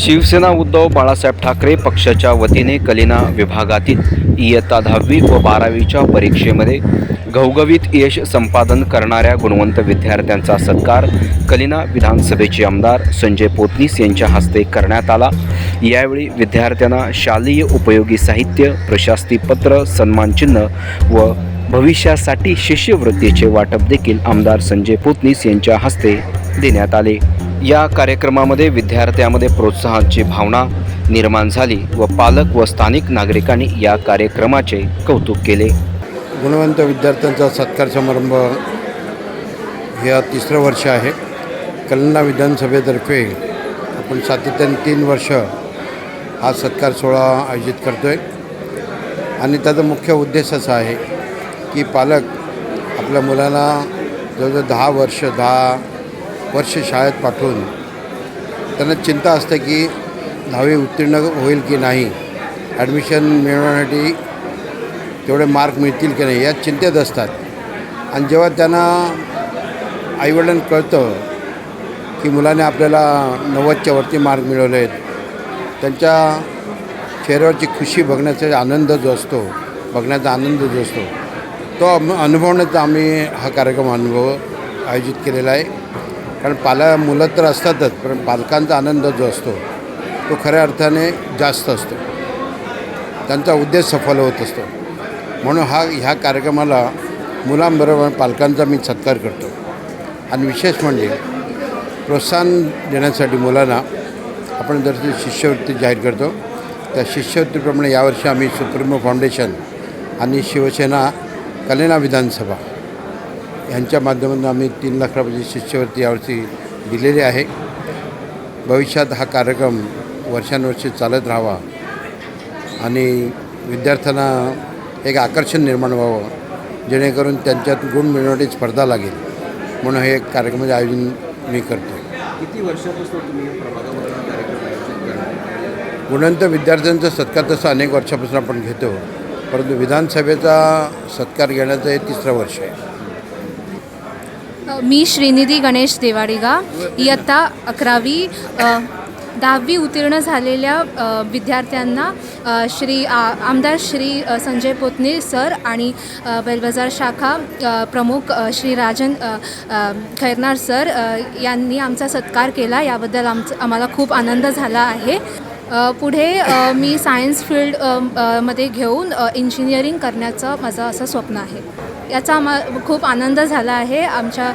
शिवसेना उद्धव बाळासाहेब ठाकरे पक्षाच्या वतीने कलिना विभागातील इयत्ता दहावी व बारावीच्या परीक्षेमध्ये घवघवीत यश संपादन करणाऱ्या गुणवंत विद्यार्थ्यांचा सत्कार कलिना विधानसभेचे आमदार संजय पोतनीस यांच्या हस्ते करण्यात आला. यावेळी विद्यार्थ्यांना शालेय उपयोगी साहित्य प्रशास्तीपत्र सन्मानचिन्ह व भविष्यासाठी शिष्यवृत्तीचे वाटप देखील आमदार संजय पोतनीस यांच्या हस्ते देण्यात आले. या कार्यक्रमामध्ये विद्यार्थ्यामध्ये प्रोत्साहनाची भावना निर्माण झाली व पालक व स्थानिक नागरिकांनी या कार्यक्रमाचे कौतुक केले. गुणवंत विद्यार्थ्यांचा सत्कार समारंभ हे तिसरं वर्ष आहे. कलना विधानसभेतर्फे आपण सातत्याने तीन वर्ष हा सत्कार सोहळा आयोजित करतो आहे आणि त्याचा मुख्य उद्देश असा आहे की पालक आपल्या मुलाला जवळजवळ दहा वर्ष दहा वर्ष शाळेत पाठवून त्यांना चिंता असते की दहावी उत्तीर्ण होईल की नाही ॲडमिशन मिळवण्यासाठी तेवढे मार्क मिळतील की नाही या चिंतेत असतात. आणि जेव्हा त्यांना आईवडिलांना कळतं की मुलाने आपल्याला नव्वदच्या वरती मार्क मिळवले आहेत त्यांच्या चेहऱ्यावरची खुशी बघण्याचा आनंद जो असतो बघण्याचा आनंद जो असतो तो अनुभवण्याचा आम्ही हा कार्यक्रम अनुभव आयोजित केलेला आहे. कारण पाला मुलं तर असतातच पण पालकांचा आनंद जो असतो तो खऱ्या अर्थाने जास्त असतो. त्यांचा उद्देश सफल होत असतो. म्हणून हा ह्या कार्यक्रमाला मुलांबरोबर पालकांचा मी सत्कार करतो. आणि विशेष म्हणजे प्रोत्साहन देण्यासाठी मुलांना आपण जर शिष्यवृत्ती जाहीर करतो त्या शिष्यवृत्तीप्रमाणे यावर्षी आम्ही सुप्रीमो फाउंडेशन आणि शिवसेना कलेना विधानसभा यांच्या माध्यमातून आम्ही तीन लाख रुपयाची शिष्यवृत्ती यावर्षी दिलेली आहे. भविष्यात हा कार्यक्रम वर्षानुवर्षे चालत राहावा आणि विद्यार्थ्यांना एक आकर्षण निर्माण व्हावं जेणेकरून त्यांच्यात गुण मिळवण्याची स्पर्धा लागेल. म्हणून हे कार्यक्रमाचे आयोजन मी करतो. किती वर्षापासून तुम्ही गुणवंत विद्यार्थ्यांचा सत्कार तसं अनेक वर्षापासून आपण घेतो परंतु विधानसभेचा सत्कार घेण्याचं हे तिसरं वर्ष आहे. मी श्रीनिधी गणेश देवाडिगा इयत्ता अकरावी दहावी उत्तीर्ण झालेल्या विद्यार्थ्यांना श्री आ आमदार श्री संजय पोतने सर आणि अ, बेलबाजार शाखा प्रमुख श्री राजन खैरनार सर यांनी आमचा सत्कार केला. याबद्दल आमचं आम्हाला खूप आनंद झाला आहे. पुढे मी सायन्स फील्डमध्ये घेऊन इंजिनिअरिंग करण्याचं माझं असं स्वप्न आहे. याचा आम्हा खूप आनंद झाला आहे. आमच्या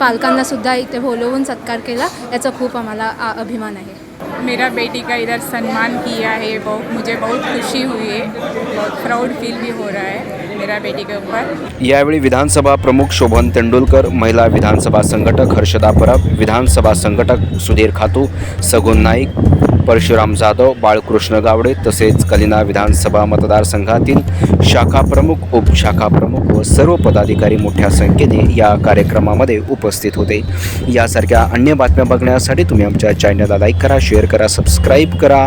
पालकांनासुद्धा इथे बोलवून सत्कार केला. याचा खूप आम्हाला आ- अभिमान आहे. मेरा बेटी का इधर सम्मान किया है. बहुत मुझे बहुत खुशी हुई है. बहुत प्राउड फील भी हो रहा है. बेटी के ऊपर। यावेळी विधानसभा प्रमुख शोभन तेंडुलकर महिला विधानसभा संघटक हर्षदा परब विधानसभा संघटक सुधीर खातू सगुन नाईक परशुराम जाधव बाळकृष्ण गावडे तसेच कलिना विधानसभा मतदारसंघातील शाखा प्रमुख उपशाखा प्रमुख व सर्व पदाधिकारी मोठ्या संख्येने या कार्यक्रमामध्ये उपस्थित होते. यासारख्या अन्य बातम्या बघण्यासाठी तुम्ही आमच्या चॅनलला लाईक करा शेअर करा सबस्क्राईब करा.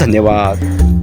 धन्यवाद.